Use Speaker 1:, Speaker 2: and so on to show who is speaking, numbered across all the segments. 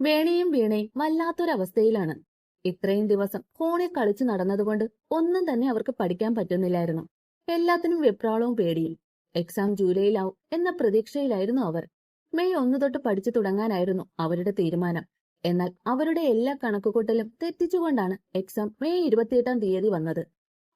Speaker 1: വേണിയും വീണയും വല്ലാത്തൊരവസ്ഥയിലാണ്. ഇത്രയും ദിവസം ഫോണിൽ കളിച്ചു നടന്നതുകൊണ്ട് ഒന്നും തന്നെ അവർക്ക് പഠിക്കാൻ പറ്റുന്നില്ലായിരുന്നു. എല്ലാത്തിനും വെപ്രാളവും പേടിയും. എക്സാം ജൂലൈയിലാവും എന്ന പ്രതീക്ഷയിലായിരുന്നു അവർ. മെയ് ഒന്ന് തൊട്ട് പഠിച്ചു തുടങ്ങാനായിരുന്നു അവരുടെ തീരുമാനം. എന്നാൽ അവരുടെ എല്ലാ കണക്കുകൂട്ടലും തെറ്റിച്ചുകൊണ്ടാണ് എക്സാം മെയ് ഇരുപത്തിയെട്ടാം തീയതി വന്നത്.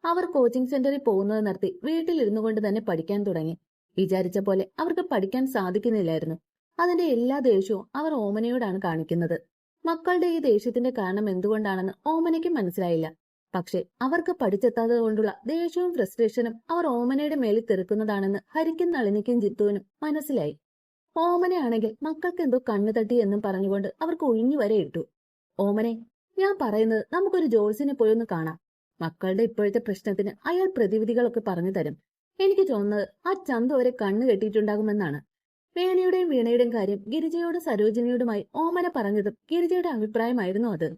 Speaker 1: അവർ കോച്ചിംഗ് സെന്ററിൽ പോകുന്നത് നിർത്തി വീട്ടിലിരുന്നു കൊണ്ട് തന്നെ പഠിക്കാൻ തുടങ്ങി. വിചാരിച്ച പോലെ അവർക്ക് പഠിക്കാൻ സാധിക്കുന്നില്ലായിരുന്നു. അതിന്റെ എല്ലാ ദേഷ്യവും അവർ ഓമനയോടാണ് കാണിക്കുന്നത്. മക്കളുടെ ഈ ദേഷ്യത്തിന്റെ കാരണം എന്തുകൊണ്ടാണെന്ന് ഓമനയ്ക്ക് മനസ്സിലായില്ല. പക്ഷെ അവർക്ക് പഠിച്ചെത്താത്തത് കൊണ്ടുള്ള ദേഷ്യവും ഫ്രസ്ട്രേഷനും അവർ ഓമനയുടെ മേലിൽ തെറുക്കുന്നതാണെന്ന് ഹരിക്കും നളിനിക്കും ജിത്തുവിനും മനസ്സിലായി. ഓമനയാണെങ്കിൽ മക്കൾക്ക് എന്തോ കണ്ണു തട്ടി എന്നും പറഞ്ഞുകൊണ്ട് അവർക്ക് ഒഴിഞ്ഞു വരെ ഇട്ടു. ഓമനെ ഞാൻ പറയുന്നത് നമുക്കൊരു ജോൾസിനെ പോയി ഒന്ന് കാണാം. മക്കളുടെ ഇപ്പോഴത്തെ പ്രശ്നത്തിന് അയാൾ പ്രതിവിധികളൊക്കെ പറഞ്ഞു തരും. എനിക്ക് തോന്നുന്നത് ആ ചന്തു വരെ കണ്ണു കെട്ടിയിട്ടുണ്ടാകുമെന്നാണ്. വേണിയുടെയും വീണയുടെയും കാര്യം ഗിരിജയോടും സരോജിനിയോടുമായി ഓമന പറഞ്ഞതും ഗിരിജയുടെ അഭിപ്രായമായിരുന്നു അത്.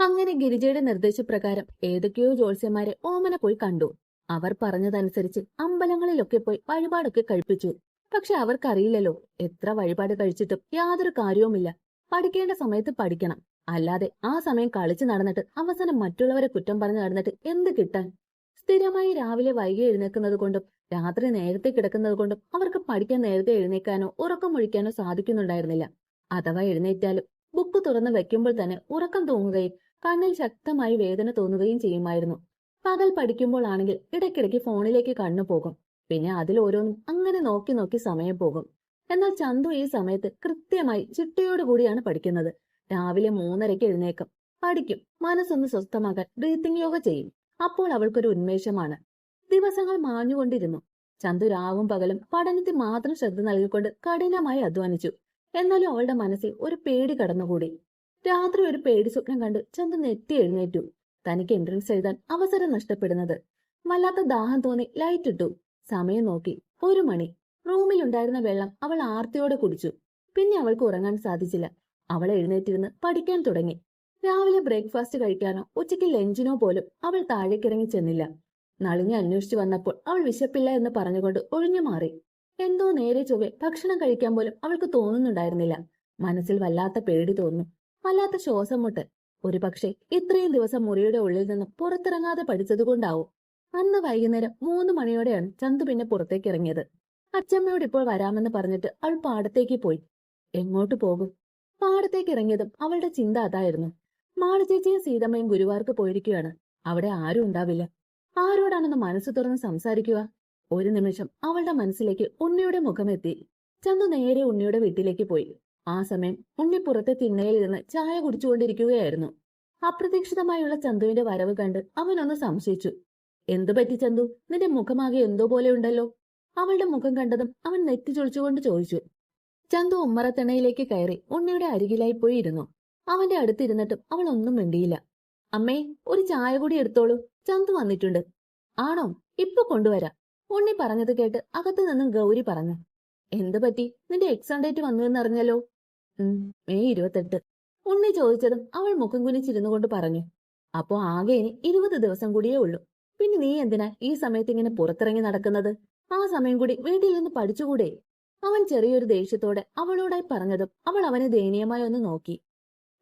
Speaker 1: അങ്ങനെ ഗിരിജയുടെ നിർദ്ദേശപ്രകാരം ഏതൊക്കെയോ ജോത്സ്യന്മാരെ ഓമന പോയി കണ്ടു. അവർ പറഞ്ഞതനുസരിച്ച് അമ്പലങ്ങളിലൊക്കെ പോയി വഴിപാടൊക്കെ കഴിപ്പിച്ചു. പക്ഷെ അവർക്കറിയില്ലല്ലോ എത്ര വഴിപാട് കഴിച്ചിട്ടും യാതൊരു കാര്യവുമില്ല. പഠിക്കേണ്ട സമയത്ത് പഠിക്കണം. അല്ലാതെ ആ സമയം കളിച്ചു നടന്നിട്ട് അവസാനം മറ്റുള്ളവരെ കുറ്റം പറഞ്ഞു നടന്നിട്ട് എന്ത് കിട്ടാൻ? സ്ഥിരമായി രാവിലെ വൈകി എഴുന്നേക്കുന്നത് കൊണ്ടും രാത്രി നേരത്തെ കിടക്കുന്നത് കൊണ്ടും അവർക്ക് പഠിക്കാൻ നേരത്തെ എഴുന്നേക്കാനോ ഉറക്കം ഒഴിക്കാനോ സാധിക്കുന്നുണ്ടായിരുന്നില്ല. അഥവാ എഴുന്നേറ്റാലും ബുക്ക് തുറന്ന് വെക്കുമ്പോൾ തന്നെ ഉറക്കം തൂങ്ങുകയും കണ്ണിൽ ശക്തമായി വേദന തോന്നുകയും ചെയ്യുമായിരുന്നു. പകൽ പഠിക്കുമ്പോൾ ആണെങ്കിൽ ഇടയ്ക്കിടയ്ക്ക് ഫോണിലേക്ക് കണ്ണു പോകും. പിന്നെ അതിൽ ഓരോന്നും അങ്ങനെ നോക്കി നോക്കി സമയം പോകും. എന്നാൽ ചന്തു ഈ സമയത്ത് കൃത്യമായി ചിട്ടയോടുകൂടിയാണ് പഠിക്കുന്നത്. രാവിലെ മൂന്നരയ്ക്ക് എഴുന്നേക്കും. പഠിക്കും. മനസ്സൊന്ന് സ്വസ്ഥമാക്കാൻ ബ്രീത്തിങ് യോഗ ചെയ്യും. അപ്പോൾ അവൾക്കൊരു ഉന്മേഷമാണ്. ദിവസങ്ങൾ മാഞ്ഞുകൊണ്ടിരുന്നു. ചന്തു രാവും പകലും പഠനത്തിൽ മാത്രം ശ്രദ്ധ നൽകിക്കൊണ്ട് കഠിനമായി അധ്വാനിച്ചു. എന്നാലും അവളുടെ മനസ്സിൽ ഒരു പേടി കടന്നുകൂടി. രാത്രി ഒരു പേടി സ്വപ്നം കണ്ട് ചന്തു നെറ്റി എഴുന്നേറ്റു. തനിക്ക് എൻട്രൻസ് എഴുതാൻ അവസരം നഷ്ടപ്പെടുന്നത്. വല്ലാത്ത ദാഹം തോന്നി ലൈറ്റ് ഇട്ടു. സമയം നോക്കി. ഒരു മണി. റൂമിലുണ്ടായിരുന്ന വെള്ളം അവൾ ആർത്തിയോടെ കുടിച്ചു. പിന്നെ അവൾക്ക് ഉറങ്ങാൻ സാധിച്ചില്ല. അവൾ എഴുന്നേറ്റിരുന്ന് പഠിക്കാൻ തുടങ്ങി. രാവിലെ ബ്രേക്ക്ഫാസ്റ്റ് കഴിക്കാനോ ഉച്ചയ്ക്ക് ലഞ്ചിനോ പോലും അവൾ താഴേക്കിറങ്ങി ചെന്നില്ല. നളിനെ അന്വേഷിച്ചു വന്നപ്പോൾ അവൾ വിശപ്പില്ല എന്ന് പറഞ്ഞുകൊണ്ട് ഒഴിഞ്ഞു മാറി. എന്തോ നേരെ ചൊവ്വെ ഭക്ഷണം കഴിക്കാൻ പോലും അവൾക്ക് തോന്നുന്നുണ്ടായിരുന്നില്ല. മനസ്സിൽ വല്ലാത്ത പേടി തോന്നുന്നു. വല്ലാത്ത ശ്വാസം മുട്ട്. ഒരു പക്ഷേ ഇത്രയും ദിവസം മുറിയുടെ ഉള്ളിൽ നിന്ന് പുറത്തിറങ്ങാതെ പഠിച്ചതുകൊണ്ടാവും. അന്ന് വൈകുന്നേരം മൂന്ന് മണിയോടെയാണ് ചന്തു പിന്നെ പുറത്തേക്ക് ഇറങ്ങിയത് അച്ചമ്മയോട് ഇപ്പോൾ വരാമെന്ന് പറഞ്ഞിട്ട് അവൾ പാടത്തേക്ക് പോയി. എങ്ങോട്ട് പോകും? പാടത്തേക്ക് ഇറങ്ങിയതും അവളുടെ ചിന്ത അതായിരുന്നു. മാളചേച്ചിയും സീതമ്മയും ഗുരുവാർക്ക് പോയിരിക്കുകയാണ്. അവിടെ ആരും ഉണ്ടാവില്ല. ആരോടാണെന്ന് മനസ്സ് തുറന്ന് സംസാരിക്കുക? ഒരു നിമിഷം അവളുടെ മനസ്സിലേക്ക് ഉണ്ണിയുടെ മുഖമെത്തി. ചന്തു നേരെ ഉണ്ണിയുടെ വീട്ടിലേക്ക് പോയി. ആ സമയം ഉണ്ണി പുറത്തെ തിണ്ണയിൽ തിണ്ണയിലിരുന്ന് ചായ കുടിച്ചുകൊണ്ടിരിക്കുകയായിരുന്നു. അപ്രതീക്ഷിതമായുള്ള ചന്തുവിന്റെ വരവ് കണ്ട് അവനൊന്ന് സംശയിച്ചു. എന്തു പറ്റി ചന്തു? നിന്റെ മുഖമാകെ എന്തോ പോലെ ഉണ്ടല്ലോ. അവളുടെ മുഖം കണ്ടതും അവൻ നെറ്റി ചൊളിച്ചുകൊണ്ട് ചോദിച്ചു. ചന്തു ഉമ്മറത്തിണയിലേക്ക് കയറി ഉണ്ണിയുടെ അരികിലായി പോയി ഇരുന്നു. അവന്റെ അടുത്തിരുന്നിട്ടും അവൾ ഒന്നും മിണ്ടിയില്ല. അമ്മേ ഒരു ചായ കൂടി എടുത്തോളൂ. ചന്തു വന്നിട്ടുണ്ട്. ആണോ? ഇപ്പൊ കൊണ്ടുവരാം. ഉണ്ണി പറഞ്ഞത് കേട്ട് അകത്തു നിന്നും ഗൗരി പറഞ്ഞു. എന്ത് പറ്റി? നിന്റെ എക്സാം ഡേറ്റ് വന്നു എന്നറിഞ്ഞല്ലോ? മെയ് ഇരുപത്തെട്ട്. ഉണ്ണി ചോദിച്ചതും അവൾ മുഖം കുനിച്ചിരുന്നു കൊണ്ട് പറഞ്ഞു. അപ്പോ ആകെ ഇനി ഇരുപത് ദിവസം കൂടിയേ ഉള്ളൂ. പിന്നെ നീ എന്തിനാ ഈ സമയത്ത് ഇങ്ങനെ പുറത്തിറങ്ങി നടക്കുന്നത്? ആ സമയം കൂടി വീട്ടിൽ നിന്ന് പഠിച്ചുകൂടെ? അവൻ ചെറിയൊരു ദേഷ്യത്തോടെ അവളോടായി പറഞ്ഞതും അവൾ അവനെ ദയനീയമായി ഒന്ന് നോക്കി.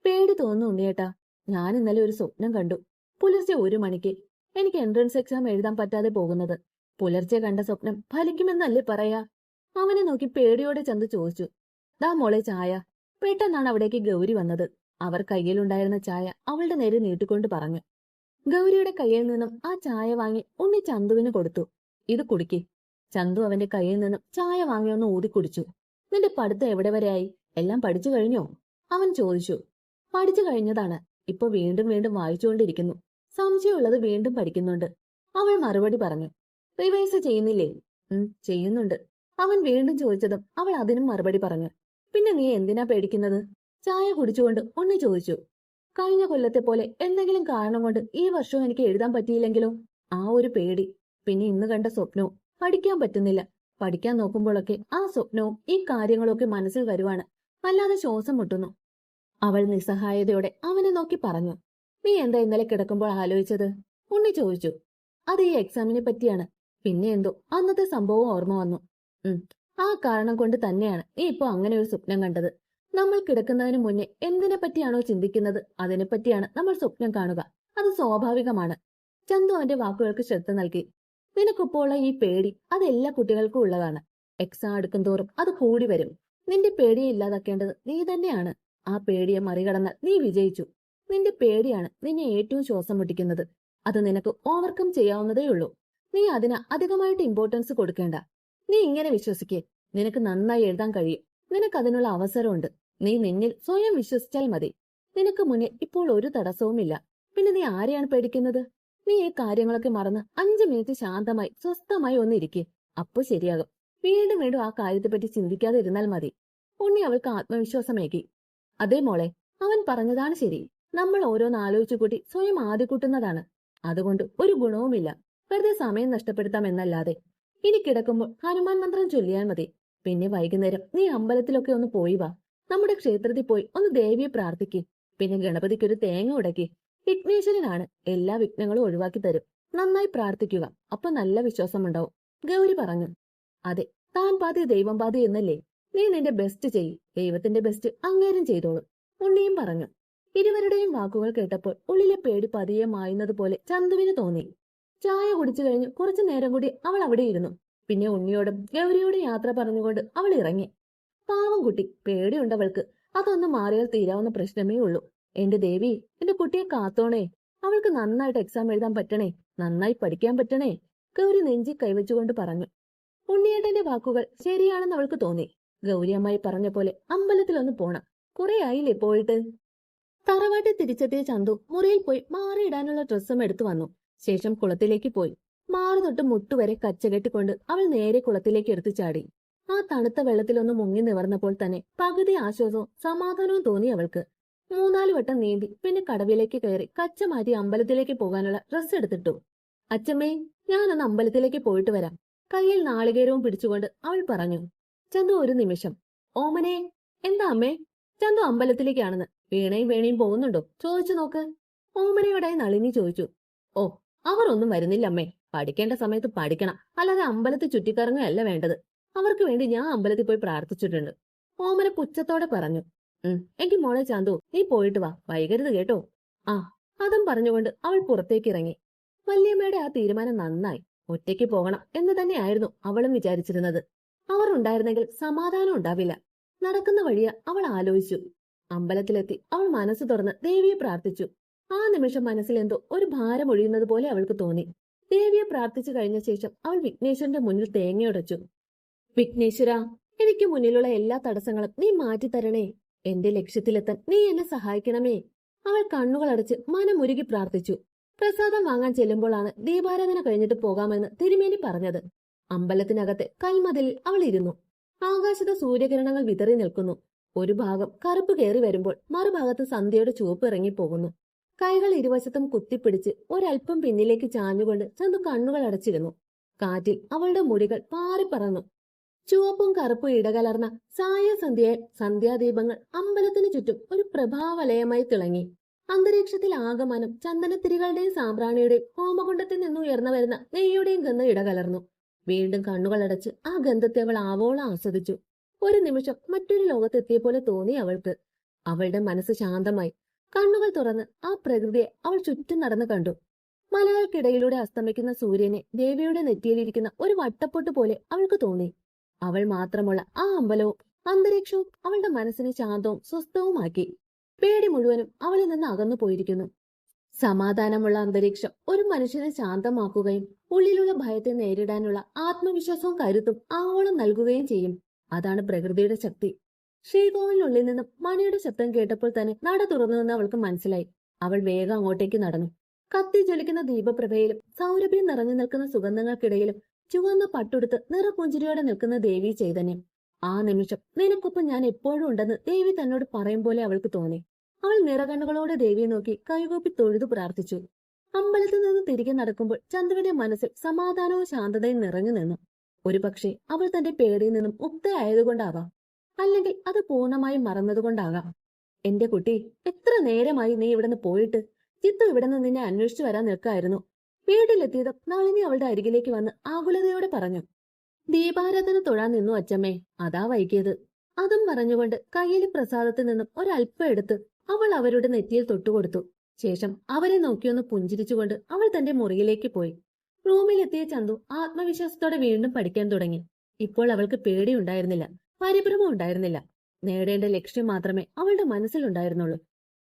Speaker 1: പേടി തോന്നുന്നു ഉണ്ണിയേട്ടാ. ഞാൻ ഇന്നലെ ഒരു സ്വപ്നം കണ്ടു. പുലർച്ചെ ഒരു മണിക്ക് എനിക്ക് എൻട്രൻസ് എക്സാം എഴുതാൻ പറ്റാതെ പോകുന്നത്. പുലർച്ചെ കണ്ട സ്വപ്നം ഫലിക്കുമെന്നല്ലേ പറയാ? അവനെ നോക്കി പേടിയോടെ ചന്തു ചോദിച്ചു. ദാ മോളെ ചായ. പെട്ടെന്നാണ് അവിടേക്ക് ഗൗരി വന്നത്. അവർ കയ്യിലുണ്ടായിരുന്ന ചായ അവളുടെ നേരെ നീട്ടിക്കൊണ്ട് പറഞ്ഞു. ഗൗരിയുടെ കയ്യിൽ നിന്നും ആ ചായ വാങ്ങി ഉണ്ണി ചന്തുവിന് കൊടുത്തു. ഇത് കുടിക്ക്. ചന്തു അവന്റെ കയ്യിൽ നിന്നും ചായ വാങ്ങിയൊന്ന് ഊതി കുടിച്ചു നിന്റെ പഠിത്തം എവിടെ വരെയായി? എല്ലാം പഠിച്ചു കഴിഞ്ഞോ? അവൻ ചോദിച്ചു. പഠിച്ചു കഴിഞ്ഞതാണ്. ഇപ്പൊ വീണ്ടും വീണ്ടും വായിച്ചുകൊണ്ടിരിക്കുന്നു. സംശയമുള്ളത് വീണ്ടും പഠിക്കുന്നുണ്ട്. അവൾ മറുപടി പറഞ്ഞു റിവൈസ് ചെയ്യുന്നില്ലേ? ഉം ചെയ്യുന്നുണ്ട്. അവൻ വീണ്ടും ചോദിച്ചതും അവൾ അതിനും മറുപടി പറഞ്ഞു പിന്നെ നീ എന്തിനാ പേടിക്കുന്നത്? ചായ കുടിച്ചുകൊണ്ട് ഉണ്ണി ചോദിച്ചു കഴിഞ്ഞ കൊല്ലത്തെ പോലെ എന്തെങ്കിലും കാരണം കൊണ്ട് ഈ വർഷവും എനിക്ക് എഴുതാൻ പറ്റിയില്ലെങ്കിലോ? ആ ഒരു പേടി. പിന്നെ ഇന്ന് കണ്ട സ്വപ്നവും പഠിക്കാൻ പറ്റുന്നില്ല. പഠിക്കാൻ നോക്കുമ്പോഴൊക്കെ ആ സ്വപ്നവും ഈ കാര്യങ്ങളൊക്കെ മനസ്സിൽ വരുവാണ്. വല്ലാതെ ശ്വാസം മുട്ടുന്നു. അവൾ നിസ്സഹായതയോടെ അവനെ നോക്കി പറഞ്ഞു നീ എന്താ ഇന്നലെ കിടക്കുമ്പോൾ ആലോചിച്ചത്? ഉണ്ണി ചോദിച്ചു. അത് ഈ എക്സാമിനെ പറ്റിയാണ്. പിന്നെ എന്തോ അന്നത്തെ സംഭവം ഓർമ്മ വന്നു. ആ കാരണം കൊണ്ട് തന്നെയാണ് നീ ഇപ്പോ അങ്ങനെ ഒരു സ്വപ്നം കണ്ടത്. നമ്മൾ കിടക്കുന്നതിന് മുന്നേ എന്തിനെ പറ്റിയാണോ ചിന്തിക്കുന്നത്? അതിനെപ്പറ്റിയാണ് നമ്മൾ സ്വപ്നം കാണുക. അത് സ്വാഭാവികമാണ്. ചന്തു അവന്റെ വാക്കുകൾക്ക് ശ്രദ്ധ നൽകി. നിനക്കിപ്പോൾ ഈ പേടി അത് എല്ലാ കുട്ടികൾക്കും ഉള്ളതാണ്. എക്സാം അടുക്കും തോറും അത് കൂടി വരും. നിന്റെ പേടിയെ ഇല്ലാതാക്കേണ്ടത് നീ തന്നെയാണ്. ആ പേടിയെ മറികടന്നാൽ നീ വിജയിച്ചു. നിന്റെ പേടിയാണ് നിന്നെ ഏറ്റവും ശ്വാസം മുട്ടിക്കുന്നത്. അത് നിനക്ക് ഓവർകം ചെയ്യാവുന്നതേ ഉള്ളൂ. നീ അതിന് അധികമായിട്ട് ഇമ്പോർട്ടൻസ് കൊടുക്കേണ്ട. നീ ഇങ്ങനെ വിശ്വസിക്കേ. നിനക്ക് നന്നായി എഴുതാൻ കഴിയും. നിനക്ക് അതിനുള്ള അവസരമുണ്ട്. നീ നിന്നിൽ സ്വയം വിശ്വസിച്ചാൽ മതി. നിനക്ക് മുന്നിൽ ഇപ്പോൾ ഒരു തടസ്സവുമില്ല. പിന്നെ നീ ആരെയാണ് പേടിക്കുന്നത്? നീ ഈ കാര്യങ്ങളൊക്കെ മറന്ന് അഞ്ചു മിനിറ്റ് ശാന്തമായി സ്വസ്ഥമായി ഒന്നിരിക്കെ. അപ്പൊ ശരിയാകും. വീണ്ടും വീണ്ടും ആ കാര്യത്തെപ്പറ്റി ചിന്തിക്കാതെ ഇരുന്നാൽ മതി. ഉണ്ണി അവൾക്ക് ആത്മവിശ്വാസമേകി. അതേ മോളെ അവൻ പറഞ്ഞതാണ് ശരി. നമ്മൾ ഓരോന്ന് ആലോചിച്ചു കൂട്ടി സ്വയം ആദ്യകൂട്ടുന്നതാണ് അതുകൊണ്ട് ഒരു ഗുണവുമില്ല. വെറുതെ സമയം നഷ്ടപ്പെടുത്താം എന്നല്ലാതെ. ഇനി കിടക്കുമ്പോൾ ഹനുമാൻ മന്ത്രം ചൊല്ലിയാൽ മതി. പിന്നെ വൈകുന്നേരം നീ അമ്പലത്തിലൊക്കെ ഒന്ന് പോയി വാ. നമ്മുടെ ക്ഷേത്രത്തിൽ പോയി ഒന്ന് ദേവിയെ പ്രാർത്ഥിക്ക്. പിന്നെ ഗണപതിക്ക് ഒരു തേങ്ങ ഉടക്കി. വിഘ്നേശ്വരനാണ്. എല്ലാ വിഘ്നങ്ങളും ഒഴിവാക്കി തരും. നന്നായി പ്രാർത്ഥിക്കുക. അപ്പൊ നല്ല വിശ്വാസമുണ്ടാവും. ഗൗരി പറഞ്ഞു. അതെ താൻ പാതി ദൈവം പാതി എന്നല്ലേ? നീ നിന്റെ ബെസ്റ്റ് ചെയ് ദൈവത്തിന്റെ ബെസ്റ്റ് അങ്ങേരും ചെയ്തോളും. ഉണ്ണിയും പറഞ്ഞു. ഇരുവരുടെയും വാക്കുകൾ കേട്ടപ്പോൾ ഉള്ളിലെ പേടി പതിയെ മായുന്നത് പോലെ ചന്തുവിന് തോന്നി. ചായ കുടിച്ചു കഴിഞ്ഞു കുറച്ചു നേരം കൂടി അവൾ അവിടെ ഇരുന്നു. പിന്നെ ഉണ്ണിയോടും ഗൗരിയോടും യാത്ര പറഞ്ഞുകൊണ്ട് അവൾ ഇറങ്ങി. പാവം കുട്ടി പേടിയുണ്ടവൾക്ക് അതൊന്നും മാറിയാൽ തീരാവുന്ന പ്രശ്നമേ ഉള്ളൂ. എന്റെ ദേവി എന്റെ കുട്ടിയെ കാത്തോണേ. അവൾക്ക് നന്നായിട്ട് എക്സാം എഴുതാൻ പറ്റണേ. നന്നായി പഠിക്കാൻ പറ്റണേ. ഗൗരി നെഞ്ചി കൈവച്ചുകൊണ്ട് പറഞ്ഞു. ഉണ്ണിയേട്ടന്റെ വാക്കുകൾ ശരിയാണെന്ന് അവൾക്ക് തോന്നി. ഗൗരി അമ്മായി പറഞ്ഞ പോലെ അമ്പലത്തിലൊന്ന് പോണം. കുറെ ആയില്ലേ പോയിട്ട്? തറവാട്ടിൽ തിരിച്ചെത്തിയ ചന്തു മുറിയിൽ പോയി മാറിയിടാനുള്ള ഡ്രസ്സും എടുത്തു വന്നു. ശേഷം കുളത്തിലേക്ക് പോയി. മാറി തൊട്ട് മുട്ടുവരെ കച്ചകെട്ടിക്കൊണ്ട് അവൾ നേരെ കുളത്തിലേക്ക് എടുത്തു ചാടി. ആ തണുത്ത വെള്ളത്തിലൊന്ന് മുങ്ങി നിവർന്നപ്പോൾ തന്നെ പകുതി ആശ്വാസവും സമാധാനവും തോന്നി അവൾക്ക്. മൂന്നാൽ വട്ടം നീന്തി പിന്നെ കടവിലേക്ക് കയറി കച്ച മാറ്റി അമ്പലത്തിലേക്ക് പോകാനുള്ള ഡ്രസ്സ് എടുത്തിട്ടു. അച്ഛമ്മേ ഞാനൊന്ന് അമ്പലത്തിലേക്ക് പോയിട്ട് വരാം. കയ്യിൽ നാളികേരവും പിടിച്ചുകൊണ്ട് അവൾ പറഞ്ഞു. ചന്തു ഒരു നിമിഷം. ഓമനെ എന്താ അമ്മേ? ചന്തു അമ്പലത്തിലേക്കാണെന്ന്. വീണയും വേണയും പോകുന്നുണ്ടോ? ചോദിച്ചു നോക്ക്. ഓമനയോടെ നളിനി ചോദിച്ചു. ഓ അവർ ഒന്നും വരുന്നില്ല അമ്മേ പഠിക്കേണ്ട സമയത്ത് പഠിക്കണം. അല്ലാതെ അമ്പലത്തിൽ ചുറ്റിക്കറങ്ങുകയല്ല വേണ്ടത്. അവർക്ക് വേണ്ടി ഞാൻ അമ്പലത്തിൽ പോയി പ്രാർത്ഥിച്ചിട്ടുണ്ട്. ഓമന പുച്ഛത്തോടെ പറഞ്ഞു. ഉം മോളെ ചാന്തു നീ പോയിട്ട് വാ. വൈകരുത് കേട്ടോ. ആ അതും പറഞ്ഞുകൊണ്ട് അവൾ പുറത്തേക്ക് ഇറങ്ങി വല്യമ്മയുടെ ആ തീരുമാനം നന്നായി. ഒറ്റയ്ക്ക് പോകണം എന്ന് തന്നെയായിരുന്നു അവളും വിചാരിച്ചിരുന്നത്. അവർ ഉണ്ടായിരുന്നെങ്കിൽ സമാധാനം ഉണ്ടാവില്ല. നടക്കുന്ന വഴിയെ അവൾ ആലോചിച്ചു. അമ്പലത്തിലെത്തി അവൾ മനസ്സ് തുറന്ന് ദേവിയെ പ്രാർത്ഥിച്ചു. ആ നിമിഷം മനസ്സിൽ എന്തോ ഒരു ഭാരം ഒഴിയുന്നത് പോലെ അവൾക്ക് തോന്നി. ദേവിയെ പ്രാർത്ഥിച്ചു കഴിഞ്ഞ ശേഷം അവൾ വിഘ്നേശ്വരന്റെ മുന്നിൽ തേങ്ങയുടച്ചു വിഘ്നേശ്വര എനിക്ക് മുന്നിലുള്ള എല്ലാ തടസ്സങ്ങളും നീ മാറ്റിത്തരണേ. എന്റെ ലക്ഷ്യത്തിലെത്താൻ നീ എന്നെ സഹായിക്കണമേ. അവൾ കണ്ണുകൾ അടച്ച് മനമുരുകി പ്രാർത്ഥിച്ചു. പ്രസാദം വാങ്ങാൻ ചെല്ലുമ്പോഴാണ് ദീപാരാധന കഴിഞ്ഞിട്ട് പോകാമെന്ന് തിരുമേനി പറഞ്ഞത്. അമ്പലത്തിനകത്തെ കൈമതിൽ അവൾ ഇരുന്നു. ആകാശത്ത് സൂര്യകിരണങ്ങൾ വിതറി നിൽക്കുന്നു. ഒരു ഭാഗം കറുപ്പ് കയറി വരുമ്പോൾ മറുഭാഗത്ത് സന്ധ്യയുടെ ചുവപ്പ് ഇറങ്ങിപ്പോകുന്നു കൈകൾ ഇരുവശത്തും കുത്തിപ്പിടിച്ച് ഒരൽപ്പം പിന്നിലേക്ക് ചാഞ്ഞുകൊണ്ട് ചന്തു കണ്ണുകൾ അടച്ചിരുന്നു. കാറ്റിൽ അവളുടെ മുടികൾ പാറിപ്പറന്നു ചുവപ്പും കറുപ്പും ഇടകലർന്ന സായ സന്ധ്യയെ സന്ധ്യാദീപങ്ങൾ അമ്പലത്തിനു ചുറ്റും ഒരു പ്രഭാവലയമായി തിളങ്ങി. അന്തരീക്ഷത്തിൽ ആഗമനം ചന്ദനത്തിരികളുടെയും സാമ്പ്രാണിയുടെയും ഹോമകുണ്ടത്തിൽ നിന്നുയർന്നു വരുന്ന നെയ്യുടെയും ഗന്ധം ഇടകലർന്നു. വീണ്ടും കണ്ണുകളടച്ച് ആ ഗന്ധത്തെ അവൾ ആവോളം ആസ്വദിച്ചു. ഒരു നിമിഷം മറ്റൊരു ലോകത്തെത്തിയ പോലെ തോന്നി അവൾക്ക്. അവളുടെ മനസ്സ് ശാന്തമായി. കണ്ണുകൾ തുറന്ന് ആ പ്രകൃതിയെ അവൾ ചുറ്റും നടന്നു കണ്ടു. മലകൾക്കിടയിലൂടെ അസ്തമിക്കുന്ന സൂര്യനെ ദേവിയുടെ നെറ്റിയിലിരിക്കുന്ന ഒരു വട്ടപ്പൊട്ട് പോലെ അവൾക്ക് തോന്നി. അവൾ മാത്രമുള്ള ആ അമ്പലവും അന്തരീക്ഷവും അവളുടെ മനസ്സിനെ ശാന്തവും സ്വസ്ഥവുമാക്കി. പേടി മുഴുവനും അവളിൽ നിന്ന് അകന്നു പോയിരിക്കുന്നു. സമാധാനമുള്ള അന്തരീക്ഷം ഒരു മനുഷ്യനെ ശാന്തമാക്കുകയും ഉള്ളിലുള്ള ഭയത്തെ നേരിടാനുള്ള ആത്മവിശ്വാസവും കരുത്തും ആവോളം നൽകുകയും ചെയ്യും. അതാണ് പ്രകൃതിയുടെ ശക്തി. ശ്രീകോവിലിനുള്ളിൽ നിന്നും മണിയുടെ ശബ്ദം കേട്ടപ്പോൾ തന്നെ നട തുറന്നു എന്ന് അവൾക്ക് മനസ്സിലായി. അവൾ വേഗം അങ്ങോട്ടേക്ക് നടന്നു. കത്തി ജ്വലിക്കുന്ന ദീപപ്രഭയിലും സൗരഭ്യം നിറഞ്ഞു നിൽക്കുന്ന സുഗന്ധങ്ങൾക്കിടയിലും ചുവന്ന പട്ടുടുത്ത് നിറപുഞ്ചിരിയോടെ നിൽക്കുന്ന ദേവി ചൈതന്യം. ആ നിമിഷം നിനക്കൊപ്പം ഞാൻ എപ്പോഴും ഉണ്ടെന്ന് ദേവി തന്നോട് പറയും പോലെ അവൾക്ക് തോന്നി. അവൾ നിറകണ്ണുകളോടെ ദേവിയെ നോക്കി കൈകൂപ്പി തൊഴുതു പ്രാർത്ഥിച്ചു. അമ്പലത്തിൽ നിന്ന് തിരികെ നടക്കുമ്പോൾ ചന്ദ്രന്റെ മനസ്സിൽ സമാധാനവും ശാന്തതയും നിറഞ്ഞു നിന്നു. ഒരു പക്ഷേ അവൾ തന്റെ പേടിയിൽ നിന്നും മുക്തയായതുകൊണ്ടാവാം അല്ലെങ്കിൽ അത് പൂർണമായും മറന്നതുകൊണ്ടാകാം. എന്റെ കുട്ടി എത്ര നേരമായി നീ ഇവിടുന്ന് പോയിട്ട്? ചിത്തു ഇവിടുന്ന് നിന്നെ അന്വേഷിച്ചു വരാൻ നിൽക്കായിരുന്നു. വീട്ടിലെത്തിയതും നളിനി അവളുടെ അരികിലേക്ക് വന്ന് ആകുലതയോടെ പറഞ്ഞു. ദീപാരാധന തൊഴാൻ നിന്നു അച്ചമ്മേ അതാ വൈകിയത്. അതും പറഞ്ഞുകൊണ്ട് കയ്യിലെ പ്രസാദത്തിൽ നിന്നും ഒരല്പം എടുത്ത് അവൾ അവരുടെ നെറ്റിയിൽ തൊട്ടുകൊടുത്തു. ശേഷം അവരെ നോക്കിയൊന്ന് പുഞ്ചിരിച്ചുകൊണ്ട് അവൾ തന്റെ മുറിയിലേക്ക് പോയി. റൂമിലെത്തിയ ചന്തു ആത്മവിശ്വാസത്തോടെ വീണ്ടും പഠിക്കാൻ തുടങ്ങി. ഇപ്പോൾ അവൾക്ക് പേടിയുണ്ടായിരുന്നില്ല. പരിഭ്രമം ഉണ്ടായിരുന്നില്ല. നേടേണ്ട ലക്ഷ്യം മാത്രമേ അവളുടെ മനസ്സിലുണ്ടായിരുന്നുള്ളൂ.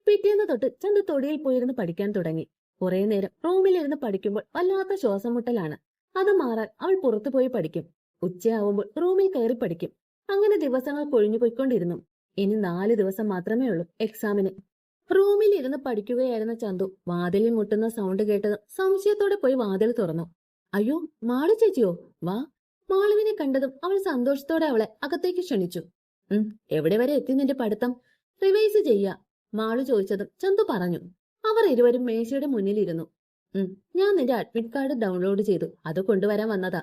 Speaker 1: പിറ്റേന്ന് തൊട്ട് ചന്തു തൊടിയിൽ പോയിരുന്ന് പഠിക്കാൻ തുടങ്ങി. കുറെ നേരം റൂമിലിരുന്ന് പഠിക്കുമ്പോൾ വല്ലാത്ത ശ്വാസം മുട്ടലാണ് അത് മാറാൻ അവൾ പുറത്തു പോയി പഠിക്കും. ഉച്ചയാവുമ്പോൾ റൂമിൽ കയറി പഠിക്കും. അങ്ങനെ ദിവസങ്ങൾ കൊഴിഞ്ഞു പോയിക്കൊണ്ടിരുന്നു ഇനി നാല് ദിവസം മാത്രമേ ഉള്ളൂ എക്സാമിന് റൂമിൽ ഇരുന്ന് പഠിക്കുകയായിരുന്ന ചന്തു വാതിലിൽ മുട്ടുന്ന സൗണ്ട് കേട്ടത് സംശയത്തോടെ പോയി വാതിൽ തുറന്നു. അയ്യോ മാളു ചേച്ചിയോ? വാ. മാളുവിനെ കണ്ടതും അവൾ സന്തോഷത്തോടെ അവളെ അകത്തേക്ക് ക്ഷണിച്ചു. ഉം എവിടെ വരെ എത്തി നിന്റെ പഠിത്തം? റിവൈസ് ചെയ്യാ. മാളു ചോദിച്ചതും ചന്തു പറഞ്ഞു. അവർ ഇരുവരും മേശയുടെ മുന്നിലിരുന്നു. ഉം ഞാൻ നിന്റെ അഡ്മിറ്റ് കാർഡ് ഡൗൺലോഡ് ചെയ്തു. അത് കൊണ്ടുവരാൻ വന്നതാ.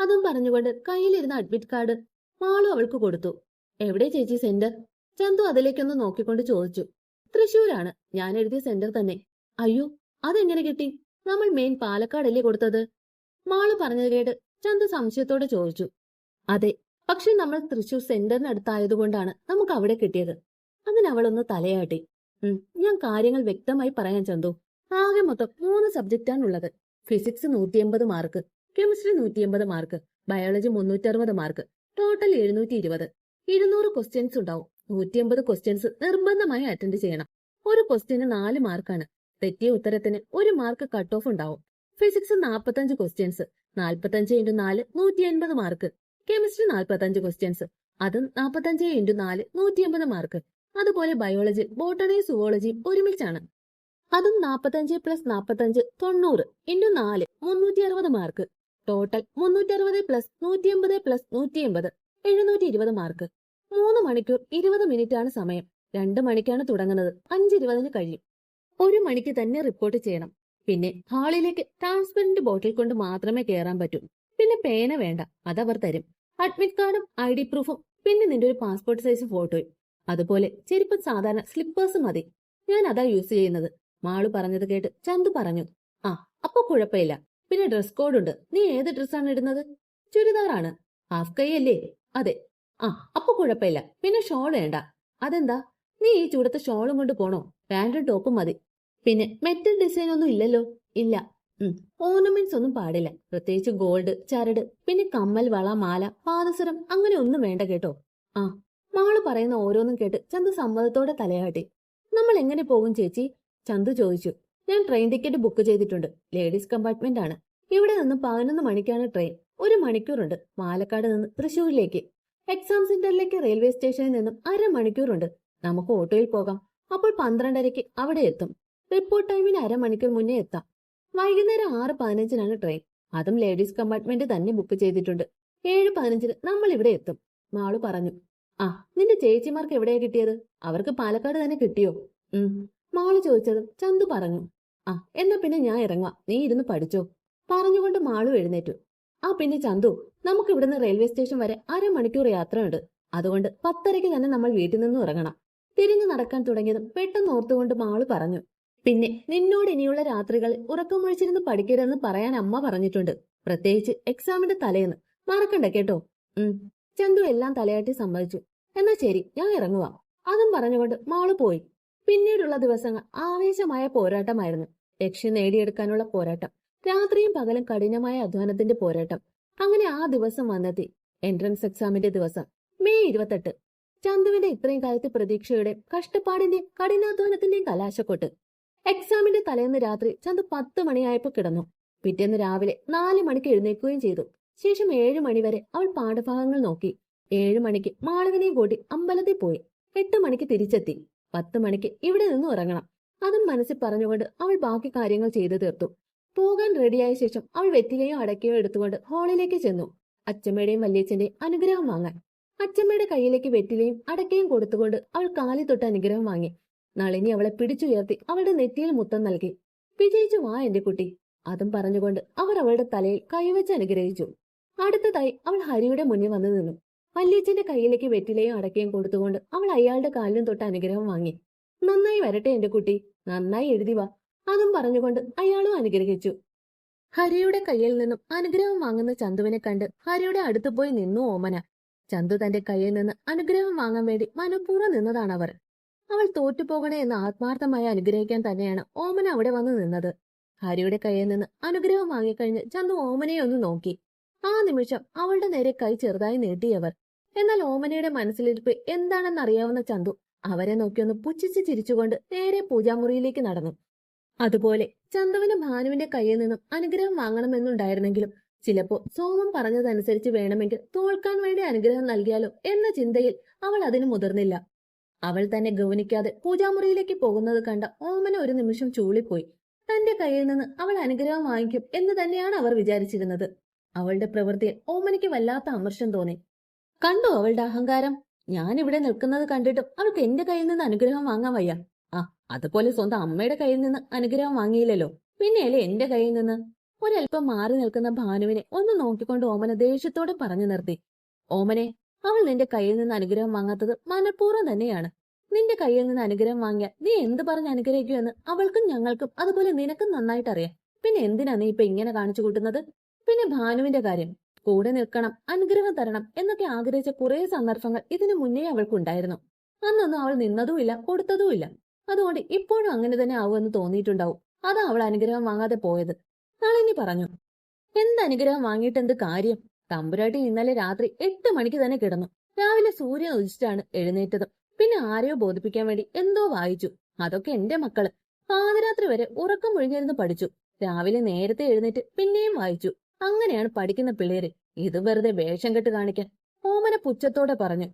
Speaker 1: അതും പറഞ്ഞുകൊണ്ട് കയ്യിലിരുന്ന അഡ്മിറ്റ് കാർഡ് മാളു അവൾക്ക് കൊടുത്തു. എവിടെ ചേച്ചി സെന്റർ ചന്തു അതിലേക്കൊന്ന് നോക്കിക്കൊണ്ട് ചോദിച്ചു തൃശൂരാണ് ഞാൻ എഴുതിയ സെന്റർ തന്നെ. അയ്യോ അതെങ്ങനെ കിട്ടി? നമ്മൾ മെയിൻ പാലക്കാടല്ലേ കൊടുത്തത്? മാൾ പറഞ്ഞത് കേട്ട് ചന്തു സംശയത്തോടെ ചോദിച്ചു അതെ പക്ഷെ നമ്മൾ തൃശൂർ സെന്ററിനടുത്തായതുകൊണ്ടാണ് നമുക്ക് അവിടെ കിട്ടിയത്. അതിനവളൊന്ന് തലയാട്ടി ഞാൻ കാര്യങ്ങൾ വ്യക്തമായി പറയാൻ ചന്തു. ആകെ മൊത്തം മൂന്ന് സബ്ജക്റ്റാണുള്ളത് ഫിസിക്സ് നൂറ്റി എൺപത് മാർക്ക് കെമിസ്ട്രി നൂറ്റി എൺപത് മാർക്ക് ബയോളജി മുന്നൂറ്ററുപത് മാർക്ക് ടോട്ടൽ എഴുന്നൂറ്റി ഇരുപത് ഇരുന്നൂറ് ക്വസ്റ്റ്യൻസ് ഉണ്ടാവും. നൂറ്റി എൺപത് ക്വസ്റ്റ്യൻസ് നിർബന്ധമായി അറ്റൻഡ് ചെയ്യണം. ഒരു ക്വസ്റ്റ്യന് നാല് മാർക്കാണ് തെറ്റിയ ഉത്തരത്തിന് ഒരു മാർക്ക് കട്ട് ഓഫ് ഉണ്ടാവും. ഫിസിക്സ് നാൽപ്പത്തഞ്ച് ക്വസ്റ്റ്യൻസ് നാൽപ്പത്തഞ്ച് ഇന്റു നാല് നൂറ്റി എൺപത് മാർക്ക് കെമിസ്ട്രി നാൽപ്പത്തഞ്ച് ക്വസ്റ്റ്യൻസ് അതും നാൽപ്പത്തഞ്ച് ഇന്റു നാല് നൂറ്റി എൺപത് മാർക്ക് അതുപോലെ ബയോളജി ബോട്ടണി സുവോളജി ഒരുമിച്ചാണ്. അതും നാൽപ്പത്തഞ്ച് പ്ലസ് നാൽപ്പത്തഞ്ച് തൊണ്ണൂറ് ഇന്റു നാല് മുന്നൂറ്റി അറുപത് മാർക്ക് ടോട്ടൽ മുന്നൂറ്റി അറുപത് പ്ലസ് നൂറ്റി എൺപത് പ്ലസ് നൂറ്റി എൺപത് എഴുന്നൂറ്റി ഇരുപത് മാർക്ക് മൂന്ന് മണിക്കൂർ ഇരുപത് മിനിറ്റ് ആണ് സമയം. രണ്ട് മണിക്കാണ് തുടങ്ങുന്നത്. അഞ്ചിരുപതിന് കഴിയും. ഒരു മണിക്ക് തന്നെ റിപ്പോർട്ട് ചെയ്യണം. പിന്നെ ഹാളിലേക്ക് ട്രാൻസ്പെറന്റ് ബോട്ടിൽ കൊണ്ട് മാത്രമേ കയറാൻ പറ്റൂ. പിന്നെ പേന വേണ്ട. അതവർ തരും. അഡ്മിറ്റ് കാർഡും ഐ ഡി പ്രൂഫും പിന്നെ നിന്റെ ഒരു പാസ്പോർട്ട് സൈസ് ഫോട്ടോയും അതുപോലെ ചെരുപ്പ് സാധാരണ സ്ലിപ്പേഴ്സ് മതി. ഞാൻ അതാ യൂസ് ചെയ്യുന്നത്. മാളു പറഞ്ഞത് കേട്ട് ചന്തു പറഞ്ഞു. ആ അപ്പൊ കുഴപ്പമില്ല. പിന്നെ ഡ്രസ് കോഡ് ഉണ്ട്. നീ ഏത് ഡ്രസ്സാണ് ഇടുന്നത്? ചുരിദാറാണ്. ഹാഫ് കൈ അല്ലേ? അതെ. ആ അപ്പൊ കുഴപ്പമില്ല. പിന്നെ ഷോൾ വേണ്ട. അതെന്താ? നീ ഈ ചൂടത്ത് ഷോളും കൊണ്ട് പോണോ? പാന്റും ടോപ്പും മതി. പിന്നെ മെറ്റൽ ഡിസൈൻ ഒന്നും ഇല്ലല്ലോ? ഇല്ല. ഓർണമെന്റ്സ് ഒന്നും പാടില്ല. പ്രത്യേകിച്ച് ഗോൾഡ് ചരട് പിന്നെ കമ്മൽ വള മാല പാദസരം അങ്ങനെ ഒന്നും വേണ്ട കേട്ടോ. ആ മാൾ പറയുന്ന ഓരോന്നും കേട്ട് ചന്തു സമ്മതത്തോടെ തലയാട്ടി. നമ്മൾ എങ്ങനെ പോകും ചേച്ചി? ചന്തു ചോദിച്ചു. ഞാൻ ട്രെയിൻ ടിക്കറ്റ് ബുക്ക് ചെയ്തിട്ടുണ്ട്. ലേഡീസ് കമ്പാർട്ട്മെന്റ് ആണ്. ഇവിടെ നിന്ന് പതിനൊന്ന് മണിക്കാണ് ട്രെയിൻ ഒരു മണിക്കൂറുണ്ട്. പാലക്കാട് നിന്ന് തൃശ്ശൂരിലേക്ക്. എക്സാം സെന്ററിലേക്ക് റെയിൽവേ സ്റ്റേഷനിൽ നിന്നും അരമണിക്കൂറുണ്ട്. നമുക്ക് ഓട്ടോയിൽ പോകാം. അപ്പോൾ പന്ത്രണ്ടരയ്ക്ക് അവിടെ എത്തും. റിപ്പോർട്ട് ടൈമിന് അരമണിക്കൂർ മുന്നേ എത്താം. വൈകുന്നേരം ആറ് പതിനഞ്ചിനാണ് ട്രെയിൻ അതും ലേഡീസ് കമ്പാർട്ട്മെന്റ് തന്നെ ബുക്ക് ചെയ്തിട്ടുണ്ട്. ഏഴ് പതിനഞ്ചിന് നമ്മൾ ഇവിടെ എത്തും. മാളു പറഞ്ഞു. ആ നിന്റെ ചേച്ചിമാർക്ക് എവിടെയാ കിട്ടിയത്? അവർക്ക് പാലക്കാട് തന്നെ കിട്ടിയോ? ഉം. മാളു ചോദിച്ചതും ചന്തു പറഞ്ഞു. ആ എന്നാ പിന്നെ ഞാൻ ഇറങ്ങാം നീ ഇരുന്ന് പഠിച്ചോ. പറഞ്ഞുകൊണ്ട് മാളു എഴുന്നേറ്റു. ആ പിന്നെ ചന്തു നമുക്ക് ഇവിടുന്ന് റെയിൽവേ സ്റ്റേഷൻ വരെ അരമണിക്കൂർ യാത്രയുണ്ട്. അതുകൊണ്ട് പത്തരയ്ക്ക് തന്നെ നമ്മൾ വീട്ടിൽ നിന്ന് ഇറങ്ങണം. തിരിഞ്ഞു നടക്കാൻ തുടങ്ങിയതും പെട്ടെന്ന് ഓർത്തുകൊണ്ട് മാൾ പറഞ്ഞു പിന്നെ നിന്നോട് ഇനിയുള്ള രാത്രികളിൽ ഉറക്കമൊഴിച്ചിരുന്ന് പഠിക്കരുതെന്ന് പറയാൻ അമ്മ പറഞ്ഞിട്ടുണ്ട്. പ്രത്യേകിച്ച് എക്സാമിന്റെ തലേന്ന്. മറക്കണ്ട കേട്ടോ. ഉം. ചന്തു എല്ലാം തലയാട്ടി സമ്മതിച്ചു. എന്നാ ശരി ഞാൻ ഇറങ്ങുക അതും പറഞ്ഞുകൊണ്ട് മാൾ പോയി. പിന്നീടുള്ള ദിവസങ്ങൾ ആവേശമായ പോരാട്ടമായിരുന്നു. ലക്ഷ്യം നേടിയെടുക്കാനുള്ള പോരാട്ടം. രാത്രിയും പകലും കഠിനമായ അധ്വാനത്തിന്റെ പോരാട്ടം. അങ്ങനെ ആ ദിവസം വന്നെത്തി. എൻട്രൻസ് എക്സാമിന്റെ ദിവസം മെയ് ഇരുപത്തെട്ട്. ചന്തുവിന്റെ ഇത്രയും കാലത്തെ പ്രതീക്ഷയുടെ കഷ്ടപ്പാടിന്റെ കഠിനാധ്വാനത്തിന്റെയും കലാശക്കൊട്ട്. എക്സാമിന്റെ തലേന്ന് രാത്രി ചന്തു പത്ത് മണിയായപ്പോ കിടന്നു. പിറ്റേന്ന് രാവിലെ നാല് മണിക്ക് എഴുന്നേൽക്കുകയും ചെയ്തു. ശേഷം ഏഴു മണിവരെ അവൾ പാഠഭാഗങ്ങൾ നോക്കി. ഏഴു മണിക്ക് മാളവിനെയും കൂട്ടി അമ്പലത്തിൽ പോയി. എട്ട് മണിക്ക് തിരിച്ചെത്തി. പത്ത് മണിക്ക് ഇവിടെ നിന്ന് ഉറങ്ങണം. അതും മനസ്സിൽ പറഞ്ഞുകൊണ്ട് അവൾ ബാക്കി കാര്യങ്ങൾ ചെയ്തു തീർത്തു. പോകാൻ റെഡിയായ ശേഷം അവൾ വെറ്റികയോ അടക്കയോ എടുത്തുകൊണ്ട് ഹാളിലേക്ക് ചെന്നു. അച്ചമ്മയുടെയും വല്യച്ഛന്റെയും അനുഗ്രഹം വാങ്ങാൻ. അച്ചമ്മയുടെ കയ്യിലേക്ക് വെറ്റിലയും അടക്കയും കൊടുത്തുകൊണ്ട് അവൾ കാലി തൊട്ട് അനുഗ്രഹം വാങ്ങി. നളിനി അവളെ പിടിച്ചുയർത്തി അവളുടെ നെറ്റിയിൽ മുത്തം നൽകി. വിജയിച്ചു വാ എന്റെ കുട്ടി അതും പറഞ്ഞുകൊണ്ട് അവർ അവളുടെ തലയിൽ കൈവച്ച് അനുഗ്രഹിച്ചു. അടുത്തതായി അവൾ ഹരിയുടെ മുന്നിൽ വന്നു നിന്നു. വല്യച്ഛന്റെ കയ്യിലേക്ക് വെറ്റിലയും അടക്കയും കൊടുത്തുകൊണ്ട് അവൾ അയാളുടെ കാലിലും തൊട്ട് അനുഗ്രഹം വാങ്ങി. നന്നായി വരട്ടെ എന്റെ കുട്ടി നന്നായി എഴുതി വാ. അതും പറഞ്ഞുകൊണ്ട് അയാളും അനുഗ്രഹിച്ചു. ഹരിയുടെ കയ്യിൽ നിന്നും അനുഗ്രഹം വാങ്ങുന്ന ചന്തുവിനെ കണ്ട് ഹരിയുടെ അടുത്ത് പോയി നിന്നു ഓമന. ചന്തു തന്റെ കയ്യിൽ നിന്ന് അനുഗ്രഹം വാങ്ങാൻ വേണ്ടി മനഃപൂർവം നിന്നതാണ് അവർ അവൾ തോറ്റുപോകണേ എന്ന് ആത്മാർത്ഥമായി അനുഗ്രഹിക്കാൻ തന്നെയാണ് ഓമന അവിടെ വന്ന് നിന്നത്. ഹരിയുടെ കയ്യിൽ നിന്ന് അനുഗ്രഹം വാങ്ങിക്കഴിഞ്ഞ് ചന്തു ഓമനയെ ഒന്ന് നോക്കി. ആ നിമിഷം അവളുടെ നേരെ കൈ ചെറുതായി നീട്ടിയവർ. എന്നാൽ ഓമനയുടെ മനസ്സിലിരിപ്പ് എന്താണെന്ന് അറിയാവുന്ന ചന്തു അവരെ നോക്കിയൊന്ന് പുച്ഛിച്ച് ചിരിച്ചുകൊണ്ട് നേരെ പൂജാമുറിയിലേക്ക് നടന്നു. അതുപോലെ ചന്തുവിന് ഭാനുവിന്റെ കയ്യിൽ നിന്നും അനുഗ്രഹം വാങ്ങണമെന്നുണ്ടായിരുന്നെങ്കിലും ചിലപ്പോ സോമം പറഞ്ഞതനുസരിച്ച് വേണമെങ്കിൽ തോൽക്കാൻ വേണ്ടി അനുഗ്രഹം നൽകിയാലോ എന്ന ചിന്തയിൽ അവൾ അതിന് മുതിർന്നില്ല. അവൾ തന്നെ ഗൗനിക്കാതെ പൂജാമുറിയിലേക്ക് പോകുന്നത് കണ്ട ഓമന ഒരു നിമിഷം ചൂളിപ്പോയി. തന്റെ കയ്യിൽ നിന്ന് അവൾ അനുഗ്രഹം വാങ്ങിക്കും എന്ന് തന്നെയാണ് അവർ വിചാരിച്ചിരുന്നത്. അവളുടെ പ്രവൃത്തിയിൽ ഓമനയ്ക്ക് വല്ലാത്ത അമർഷം തോന്നി. കണ്ടു അവളുടെ അഹങ്കാരം? ഞാൻ ഇവിടെ നിൽക്കുന്നത് കണ്ടിട്ടും അവൾക്ക് എന്റെ കയ്യിൽ നിന്ന് അനുഗ്രഹം വാങ്ങാൻ വയ്യ. അതുപോലെ സ്വന്തം അമ്മയുടെ കയ്യിൽ നിന്ന് അനുഗ്രഹം വാങ്ങിയില്ലല്ലോ. പിന്നെയല്ലേ എന്റെ കയ്യിൽ നിന്ന്? ഒരല്പം മാറി നിൽക്കുന്ന ഭാനുവിനെ ഒന്ന് നോക്കിക്കൊണ്ട് ഓമന ദേഷ്യത്തോടെ പറഞ്ഞു നിർത്തി. ഓമനെ അവൾ നിന്റെ കയ്യിൽ നിന്ന് അനുഗ്രഹം വാങ്ങാത്തത് മനഃപൂർവം തന്നെയാണ്. നിന്റെ കയ്യിൽ നിന്ന് അനുഗ്രഹം വാങ്ങിയാൽ നീ എന്ത് പറഞ്ഞ് അനുഗ്രഹിക്കുമെന്ന് അവൾക്കും ഞങ്ങൾക്കും അതുപോലെ നിനക്കും നന്നായിട്ട് അറിയാം. പിന്നെ എന്തിനാ നീ ഇപ്പൊ ഇങ്ങനെ കാണിച്ചു കൂട്ടുന്നത്? പിന്നെ ഭാനുവിന്റെ കാര്യം. കൂടെ നിൽക്കണം അനുഗ്രഹം തരണം എന്നൊക്കെ ആഗ്രഹിച്ച കുറെ സന്ദർഭങ്ങൾ ഇതിനു മുന്നേ അവൾക്കുണ്ടായിരുന്നു. അന്നൊന്നും അവൾ നിന്നതുമില്ല കൊടുത്തതുമില്ല. അതുകൊണ്ട് ഇപ്പോഴും അങ്ങനെ തന്നെ ആവുമെന്ന് തോന്നിയിട്ടുണ്ടാവും. അതാ അവൾ അനുഗ്രഹം വാങ്ങാതെ പോയത്. നളിനി പറഞ്ഞു എന്ത് അനുഗ്രഹം വാങ്ങിയിട്ട് എന്ത് കാര്യം? തമ്പുരാട്ടി ഇന്നലെ രാത്രി എട്ട് മണിക്ക് തന്നെ കിടന്നു. രാവിലെ സൂര്യൻ ഉദിച്ചിട്ടാണ് എഴുന്നേറ്റത്. പിന്നെ ആരെയോ ബോധിപ്പിക്കാൻ വേണ്ടി എന്തോ വായിച്ചു. അതൊക്കെ എന്റെ മക്കൾ. പാതിരാത്രി വരെ ഉറക്കം ഒഴിഞ്ഞിരുന്ന് പഠിച്ചു. രാവിലെ നേരത്തെ എഴുന്നേറ്റ് പിന്നെയും വായിച്ചു. അങ്ങനെയാണ് പഠിക്കുന്ന പിള്ളേര്. ഇത് വെറുതെ വേഷം കെട്ട് കാണിക്കാൻ. ഓമന പുച്ഛത്തോടെ പറഞ്ഞു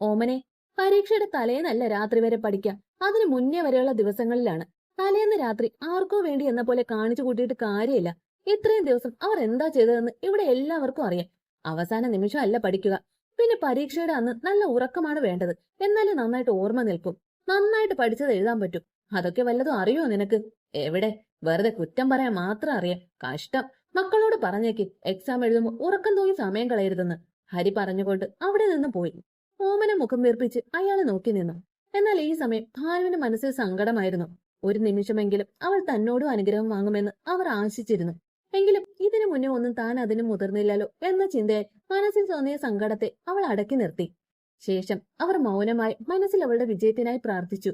Speaker 1: ഓമനെ പരീക്ഷയുടെ തലേന്നല്ല രാത്രി വരെ പഠിക്കാം. അതിന് മുന്നേ വരെയുള്ള ദിവസങ്ങളിലാണ്. തലേന്ന് രാത്രി ആർക്കോ വേണ്ടി എന്ന പോലെ കാണിച്ചു കൂട്ടിയിട്ട് കാര്യമില്ല. ഇത്രയും ദിവസം അവർ എന്താ ചെയ്തതെന്ന് ഇവിടെ എല്ലാവർക്കും അറിയാം. അവസാന നിമിഷം അല്ല പഠിക്കുക. പിന്നെ പരീക്ഷയുടെ അന്ന് നല്ല ഉറക്കമാണ് വേണ്ടത്. എന്നാലും നന്നായിട്ട് ഓർമ്മ നിൽക്കും. നന്നായിട്ട് പഠിച്ചത് എഴുതാൻ പറ്റും. അതൊക്കെ വല്ലതും അറിയോ നിനക്ക്? എവിടെ? വെറുതെ കുറ്റം പറയാൻ മാത്രം അറിയാം. കഷ്ടം. മക്കളോട് പറഞ്ഞേക്ക്. എക്സാം എഴുതുമ്പോൾ ഉറക്കം തൂങ്ങി സമയം കളയരുതെന്ന്. ഹരി പറഞ്ഞുകൊണ്ട് അവിടെ നിന്ന് പോയി. ഓമന മുഖം വീർപ്പിച്ച് അയാളെ നോക്കി നിന്നു. എന്നാൽ ഈ സമയം ഭാനുവിന് മനസ്സിൽ സങ്കടമായിരുന്നു. ഒരു നിമിഷമെങ്കിലും അവൾ തന്നോടും അനുഗ്രഹം വാങ്ങുമെന്ന് അവർ ആശിച്ചിരുന്നു. എങ്കിലും ഇതിനു മുന്നേ ഒന്നും താൻ അതിന് മുതിർന്നില്ലല്ലോ എന്ന ചിന്തയായി മനസ്സിൽ തോന്നിയ സങ്കടത്തെ അവൾ അടക്കി നിർത്തി. ശേഷം അവർ മൗനമായി മനസ്സിൽ അവളുടെ വിജയത്തിനായി പ്രാർത്ഥിച്ചു.